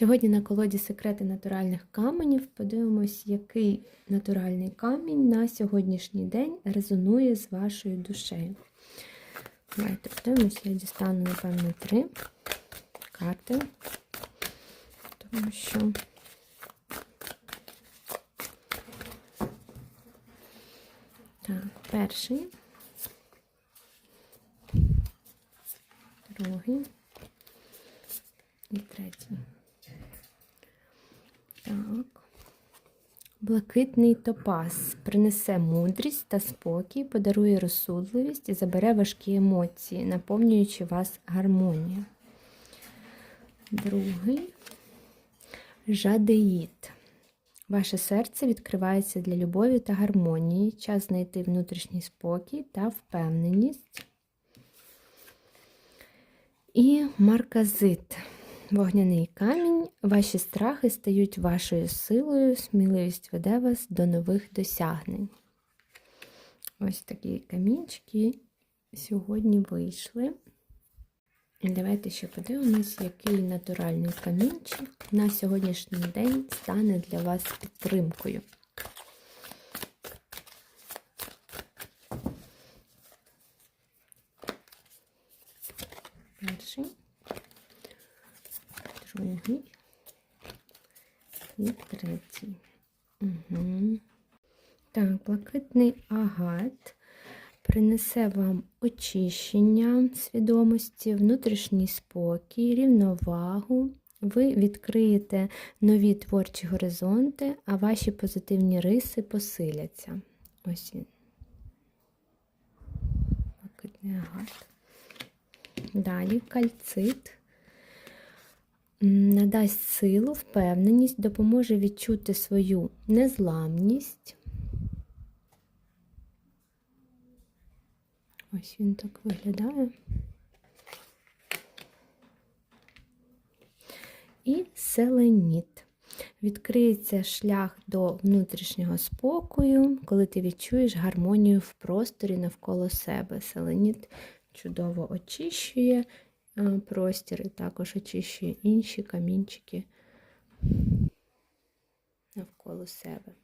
Сьогодні на колоді секрети натуральних каменів подивимось, який натуральний камінь на сьогоднішній день резонує з вашою душею. Давайте подивимось, я дістану, напевно, три карти, тому що так, перший, другий і третій. Так. Блакитний топаз принесе мудрість та спокій, подарує розсудливість і забере важкі емоції, наповнюючи вас гармонією. Другий жадеїд. Ваше серце відкривається для любові та гармонії, час знайти внутрішній спокій та впевненість. І марказит. Вогняний камінь, ваші страхи стають вашою силою, сміливість веде вас до нових досягнень. Ось такі камінчики сьогодні вийшли. Давайте ще подивимось, який натуральний камінчик на сьогоднішній день стане для вас підтримкою. Перший другий і третій. Угу. Так, блакитний агат принесе вам очищення свідомості, внутрішній спокій, рівновагу. Ви відкриєте нові творчі горизонти, а ваші позитивні риси посиляться. Ось він. Блакитний агат. Далі кальцит надасть силу, впевненість, допоможе відчути свою незламність. Ось він так виглядає. І селеніт. Відкриється шлях до внутрішнього спокою, коли ти відчуєш гармонію в просторі навколо себе. Селеніт чудово очищує простір і також очищує інші камінчики навколо себе.